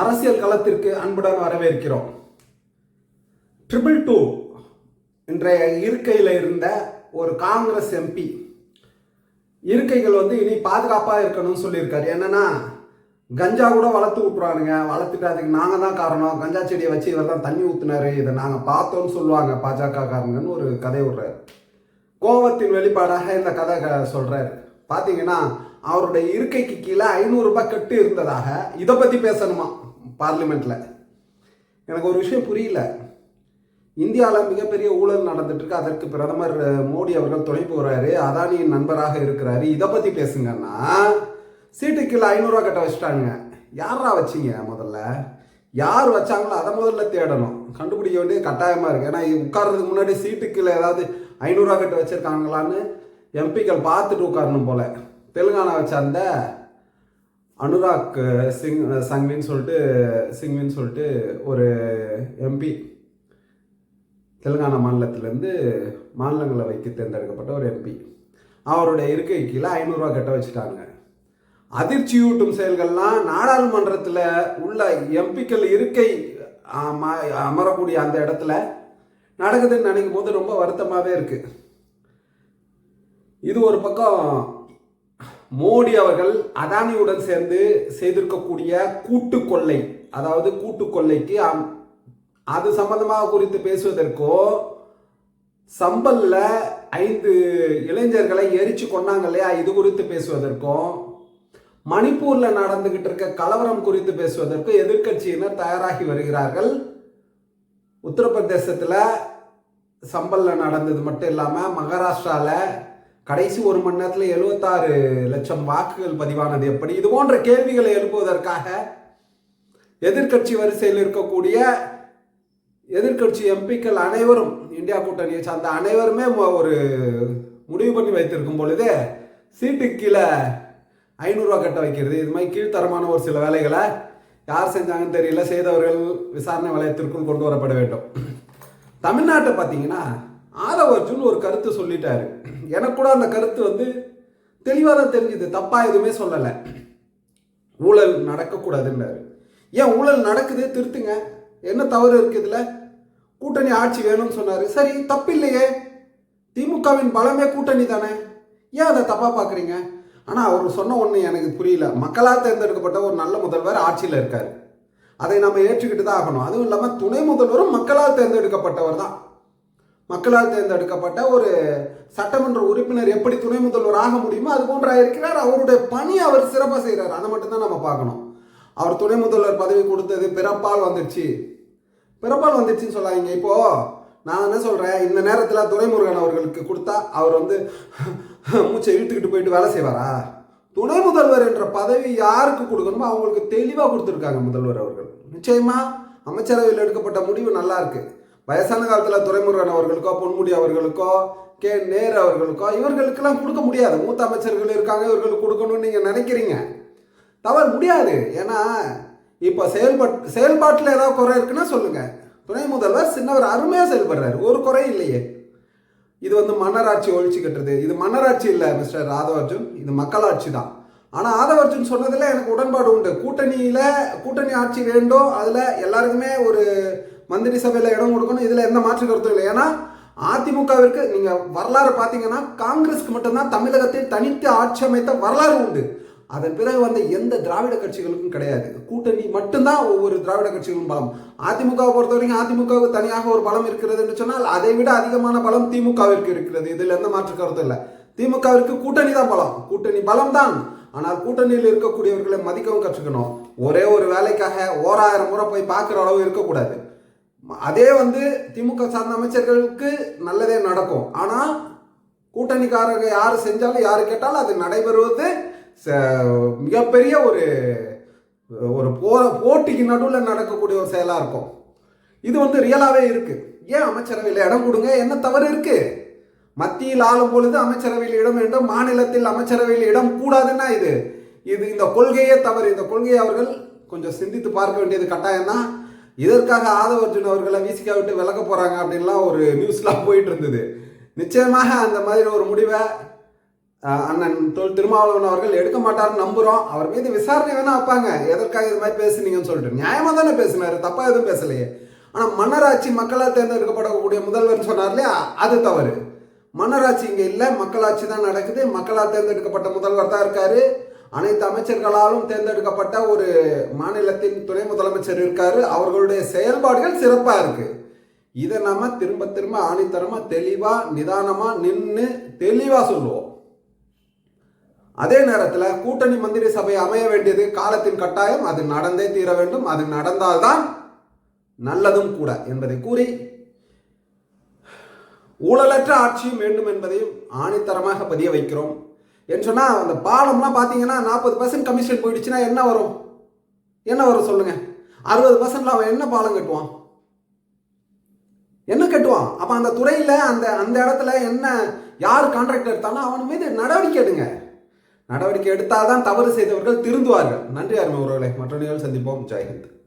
அரசியல் களத்திற்கு அன்புடன் வரவேற்கிறோம். ட்ரிபிள் டூ இன்றைய இருக்கையில் இருந்த ஒரு காங்கிரஸ் எம்பி இருக்கைகள் வந்து இனி பாதுகாப்பாக இருக்கணும்னு சொல்லியிருக்காரு. என்னன்னா கஞ்சா கூட வளர்த்து விட்ருவானுங்க வளர்த்துட்டு அதுக்கு நாங்கள் தான் காரணம். கஞ்சா செடியை வச்சு இவர் தான் தண்ணி ஊற்றுனாரு இதை நாங்கள் பார்த்தோம்னு சொல்லுவாங்க பாஜக காரங்கன்னு ஒரு கதை விடுறாரு. கோவத்தின் வெளிப்பாடாக இந்த கதை சொல்கிறாரு பார்த்தீங்கன்னா அவருடைய இருக்கைக்கு கீழே ஐநூறுரூபா கட்டு இருந்ததாக இதை பற்றி பேசணுமா? பார்லிமெண்ட்டில் எனக்கு ஒரு விஷயம் புரியல. இந்தியாவில் மிகப்பெரிய ஊழல் நடந்துட்டுருக்கு. அதற்கு பிரதமர் மோடி அவர்கள் துணை போகிறாரு அதானியின் நண்பராக இருக்கிறாரு. இதை பற்றி பேசுங்கன்னா சீட்டு கீழே ஐநூறுரூவா கட்ட வச்சுட்டாங்க. யாரா வச்சீங்க முதல்ல? யார் வச்சாங்களோ அதை முதல்ல தேடணும். கண்டுபிடிக்க வேண்டியது கட்டாயமாக இருக்குது ஏன்னா உட்கார்றதுக்கு முன்னாடி சீட்டு கீழே ஏதாவது ஐநூறுரூவா கட்ட வச்சுருக்காங்களான்னு எம்பிக்கள் பார்த்துட்டு உட்காரணும் போல. தெலுங்கானா வச்ச அந்த அனுராக் சிங் சங்வின்னு சொல்லிட்டு சிங்வின்னு சொல்லிட்டு ஒரு எம்பி தெலுங்கானா மாநிலத்திலேருந்து மாநிலங்களை வைக்க தேர்ந்தெடுக்கப்பட்ட ஒரு எம்பி அவருடைய இருக்கை கீழே ஐநூறுரூவா கட்ட வச்சுட்டாங்க. அதிர்ச்சியூட்டும் செயல்கள்லாம் நாடாளுமன்றத்தில் உள்ள எம்பிக்கள் இருக்கை அமரக்கூடிய அந்த இடத்துல நடக்குதுன்னு நினைக்கும் போது ரொம்ப வருத்தமாகவே இருக்குது இது ஒரு பக்கம் மோடி அவர்கள் அதானியுடன் சேர்ந்து செய்திருக்கக்கூடிய கூட்டு கொள்ளை அதாவது கூட்டு கொள்ளைக்கு அம்- அது சம்பந்தமாக குறித்து பேசுவதற்கோ சம்பல்ல ஐந்து இளைஞர்களை எரிச்சு கொண்டாங்க இல்லையா இது குறித்து பேசுவதற்கும் மணிப்பூர்ல நடந்துகிட்டு இருக்க கலவரம் குறித்து பேசுவதற்கும் எதிர்க்கட்சியினர் தயாராகி வருகிறார்கள். உத்தரப்பிரதேசத்துல சம்பல்ல நடந்தது மட்டும் இல்லாம மகாராஷ்டிரால கடைசி ஒரு மணி நேரத்தில் எழுபத்தாறு லட்சம் வாக்குகள் பதிவானது எப்படி? இது போன்ற கேள்விகளை எழுப்புவதற்காக எதிர்க்கட்சி வரிசையில் இருக்கக்கூடிய எதிர்க்கட்சி எம்பிக்கள் அனைவரும் இந்தியா கூட்டணியை சார்ந்த அனைவருமே ஒரு முடிவு பண்ணி வைத்திருக்கும் பொழுது சீட்டுக்கு கீழே ஐநூறுரூவா கட்ட வைக்கிறது. இது மாதிரி கீழ்த்தரமான ஒரு சில வேலைகளை யார் செஞ்சாங்கன்னு தெரியல. செய்தவர்கள் விசாரணை வலயத்திற்குள் கொண்டு வரப்பட வேண்டும். தமிழ்நாட்டை பார்த்தீங்கன்னா ஆதவ அர்ஜுன் ஒரு கருத்து சொல்லிட்டாரு. எனக்கு கூட அந்த கருத்து வந்து தெளிவாக தான் தெரிஞ்சுது. தப்பாக எதுவுமே சொல்லலை. ஊழல் நடக்கக்கூடாதுன்னாரு. ஏன் ஊழல் நடக்குது? திருத்துங்க. என்ன தவறு இருக்கு இதில்? கூட்டணி ஆட்சி வேணும்னு சொன்னாரு. சரி தப்பில்லையே. திமுகவின் பலமே கூட்டணி தானே. ஏன் அதை தப்பா பாக்குறீங்க? ஆனால் அவர் சொன்ன ஒன்று எனக்கு புரியல. மக்களால் தேர்ந்தெடுக்கப்பட்ட ஒரு நல்ல முதல்வர் ஆட்சியில் இருக்கார். அதை நம்ம ஏற்றுக்கிட்டு தான் ஆகணும். அதுவும் இல்லாமல் துணை முதல்வரும் மக்களால் தேர்ந்தெடுக்கப்பட்டவர் தான். மக்களால் தேர்ந்தெடுக்கப்பட்ட ஒரு சட்டமன்ற உறுப்பினர் எப்படி துணை முதல்வர் ஆக முடியுமோ அது போன்ற இருக்கிறார் அவருடைய பணி அவர் சிறப்பாக செய்கிறார் அதை மட்டும்தான் நம்ம பார்க்கணும். அவர் துணை முதல்வர் பதவி கொடுத்தது பிறப்பால் வந்துடுச்சு பிறப்பால் வந்துடுச்சுன்னு சொல்லாதீங்க. இப்போ நான் என்ன சொல்கிறேன் இந்த நேரத்தில் துரைமுருகன் அவர்களுக்கு கொடுத்தா அவர் வந்து மூச்சை இழுத்துக்கிட்டு போயிட்டு வேலை செய்வாரா? துணை முதல்வர் என்ற பதவி யாருக்கு கொடுக்கணுமோ அவங்களுக்கு தெளிவாக கொடுத்துருக்காங்க முதல்வர் அவர்கள். நிச்சயமா அமைச்சரவையில் எடுக்கப்பட்ட முடிவு நல்லா இருக்குது வயசான காலத்தில் துறைமுருகன் அவர்களுக்கோ பொன்முடி அவர்களுக்கோ கே. நேரு அவர்களுக்கோ இவர்களுக்கெல்லாம் கொடுக்க முடியாது. மூத்த அமைச்சர்கள் இருக்காங்க இவர்களுக்கு கொடுக்கணும்னு நீங்கள் நினைக்கிறீங்க. தவறு முடியாது. ஏன்னா இப்போ செயல்பட் செயல்பாட்டில் ஏதாவது குறை இருக்குன்னா சொல்லுங்கள் துணை முதல்வர் சின்னவர் அருமையாக செயல்படுறாரு. ஒரு குறை இல்லையே. இது வந்து மன்னராட்சி ஒழிச்சு கட்டுறது. இது மன்னராட்சி இல்லை மிஸ்டர் ராதவர்ஜுன். இது மக்களாட்சி தான். ஆனால் ஆதவர்ஜுன் சொன்னதில் எனக்கு உடன்பாடு உண்டு. கூட்டணியில் கூட்டணி ஆட்சி வேண்டும். அதில் எல்லாருக்குமே ஒரு மந்திரி சபையில் இடம் கொடுக்கணும். இதில் எந்த மாற்று கருத்தும் இல்லை. ஏன்னா அதிமுகவிற்கு நீங்கள் வரலாறு பார்த்தீங்கன்னா காங்கிரஸ்க்கு மட்டும்தான் தமிழகத்தில் தனித்து ஆட்சி அமைத்த வரலாறு உண்டு. அதன் பிறகு வந்த எந்த திராவிட கட்சிகளுக்கும் கிடையாது. கூட்டணி மட்டும்தான் ஒவ்வொரு திராவிட கட்சிகளும் பலம். அதிமுகவை பொறுத்த வரைக்கும் அதிமுகவுக்கு தனியாக ஒரு பலம் இருக்கிறது என்று சொன்னால் அதை விட அதிகமான பலம் திமுகவிற்கு இருக்கிறது. இதில் எந்த மாற்று கருத்தும் இல்லை. திமுகவிற்கு கூட்டணி தான் பலம். கூட்டணி பலம் தான். ஆனால் கூட்டணியில் இருக்கக்கூடியவர்களை மதிக்கவும் கற்றுக்கணும். ஒரே ஒரு வேலைக்காக ஓராயிரம் முறை போய் பார்க்குற அளவு இருக்கக்கூடாது. அதே வந்து திமுக சார்ந்த அமைச்சர்களுக்கு நல்லதே நடக்கும். ஆனால் கூட்டணிக்காரங்க யார் செஞ்சாலும் யார் கேட்டாலும் அது நடைபெறுவது ச- மிகப்பெரிய ஒரு ஒரு போ போட்டிக்கு நடுவில் நடக்கக்கூடிய ஒரு செயலாக இருக்கும். இது வந்து ரியலாகவே இருக்குது ஏன் அமைச்சரவையில் இடம் கொடுங்க? என்ன தவறு இருக்குது மத்தியில் ஆளும் பொழுது அமைச்சரவையில் இடம் வேண்டும் மாநிலத்தில் அமைச்சரவையில் இடம் கூடாதுன்னா இது? இது இந்த கொள்கையே தவறு. இந்த கொள்கையை அவர்கள் கொஞ்சம் சிந்தித்து பார்க்க வேண்டியது கட்டாயம் தான் இதற்காக ஆதவர்ஜுன் அவர்களை விசிகா விட்டு விலக போகிறாங்க அப்படின்லாம் ஒரு நியூஸ்லாம் போயிட்டு இருந்தது. நிச்சயமாக அந்த மாதிரி ஒரு முடிவை அண்ணன் தொல் திருமாவளவன் அவர்கள் எடுக்க மாட்டார்னு நம்புகிறோம் அவர் மீது விசாரணை வேணா வைப்பாங்க. எதற்காக இது மாதிரி பேசுனீங்கன்னு சொல்லிட்டு. நியாயமாக தானே பேசினார். தப்பாக எதுவும் பேசலையே. ஆனால் மன்னராட்சி மக்களால் தேர்ந்தெடுக்கப்படக்கூடிய முதல்வர் சொன்னார் இல்லையா? அது தவறு. மன்னராட்சி இங்கே இல்லை. மக்களாட்சி தான் நடக்குது. மக்களால் தேர்ந்தெடுக்கப்பட்ட முதல்வர் தான் இருக்காரு. அனைத்து அமைச்சர்களாலும் தேர்ந்தெடுக்கப்பட்ட ஒரு மாநிலத்தின் துணை முதலமைச்சர் இருக்காரு. அவர்களுடைய செயல்பாடுகள் சிறப்பாக இருக்கு. இதை நம்ம திரும்ப திரும்ப ஆணித்தரமா தெளிவா நிதானமா நின்று தெளிவா சொல்லுவோம். அதே நேரத்தில் கூட்டணி மந்திரி சபை அமைய வேண்டியது காலத்தின் கட்டாயம். அது நடந்தே தீர வேண்டும். அது நடந்தால்தான் நல்லதும் கூட என்பதை கூறி ஊழலற்ற ஆட்சியும் வேண்டும் என்பதையும் ஆணித்தரமாக பதிய வைக்கிறோம். என்று சொன்னால் அந்த பாலம்லாம் பார்த்தீங்கன்னா நாற்பது பர்சன்ட் கமிஷன் போயிடுச்சுன்னா என்ன வரும்? என்ன வரும் சொல்லுங்க. அறுபது பர்சன்ட்ல அவன் என்ன பாலம் கட்டுவான்? என்ன கட்டுவான்? அப்போ அந்த துறையில் அந்த அந்த இடத்துல என்ன யார் கான்ட்ராக்டர் எடுத்தாலும் அவன் மீது நடவடிக்கை எடுங்க. நடவடிக்கை எடுத்தால் தான் தவறு செய்தவர்கள் திருந்துவார்கள். நன்றி அருமை உறவுகளை. மற்ற நிகழ்வு சந்திப்போம். ஜெயஹிந்த்.